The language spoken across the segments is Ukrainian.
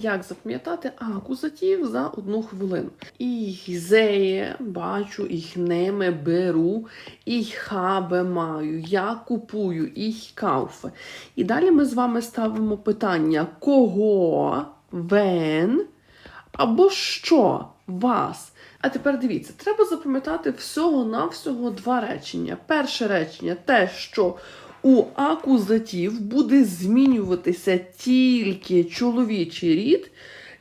Як запам'ятати акузатив за одну хвилину? Ich sehe, бачу, ich nehme, беру, ich habe, маю, я купую, ich kaufe. І далі ми з вами ставимо питання кого, when або що вас. А тепер дивіться, треба запам'ятати всього-навсього два речення. Перше речення те, що у акузатив буде змінюватися тільки чоловічий рід.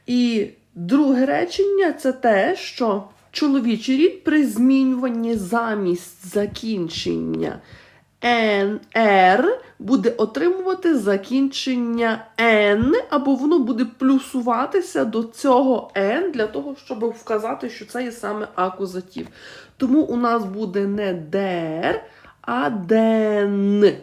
І друге речення це те, що чоловічий рід при змінюванні замість закінчення NR буде отримувати закінчення N, або воно буде плюсуватися до цього N для того, щоб вказати, що це є саме акузатив. Тому у нас буде не der, а den.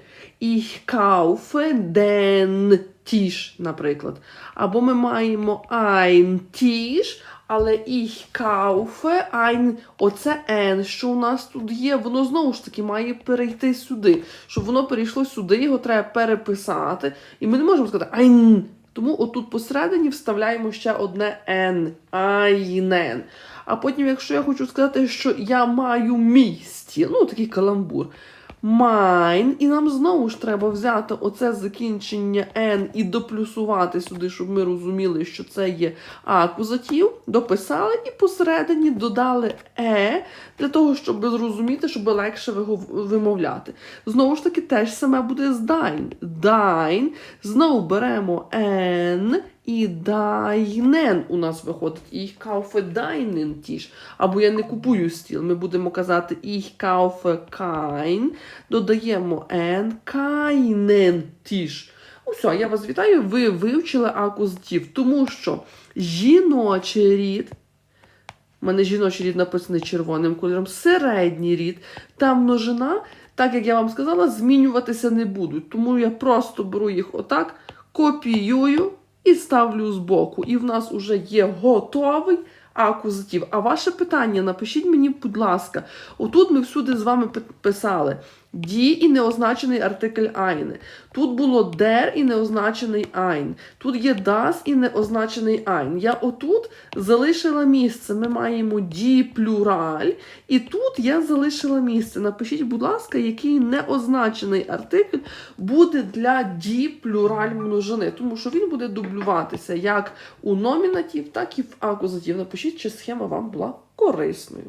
Ich kaufe den Tisch, наприклад. Або ми маємо ein Tisch, але ich kaufe ein, оце N, що у нас тут є, воно знову ж таки має перейти сюди. Щоб воно перейшло сюди, його треба переписати. І ми не можемо сказати ein. Тому отут посередині вставляємо ще одне N. Einen. А потім, якщо я хочу сказати, що я маю мій стіл, ну такий каламбур. Mine, і нам знову ж треба взяти оце закінчення N і доплюсувати сюди, щоб ми розуміли, що це є акузатив, дописали і посередині додали е для того, щоб зрозуміти, щоб легше вимовляти. Знову ж таки, теж саме буде з dine. Dine. Знову беремо N і deinen у нас виходить. Ich kaufe deinen Tisch. Або я не купую стіл. Ми будемо казати Ich kaufe kein. Додаємо N. Keinen Tisch. Ну я вас вітаю. Ви вивчили акузатив, тому що жіночий рід. У мене жіночий рід написаний червоним кольором, середній рід та множина, так як я вам сказала, змінюватися не будуть. Тому я просто беру їх отак, копіюю і ставлю збоку. І в нас вже є готовий акузатив. А ваше питання напишіть мені, будь ласка. Отут ми всюди з вами пи- писали ді і неозначений артикль eine. Тут було der і неозначений ein. Тут є das і неозначений ein. Я отут залишила місце. Ми маємо ді плюраль. І тут я залишила місце. Напишіть, будь ласка, який неозначений артикль буде для ді плюраль множини, тому що він буде дублюватися як у номінатив, так і в акузатив. Напишіть, чи схема вам була корисною.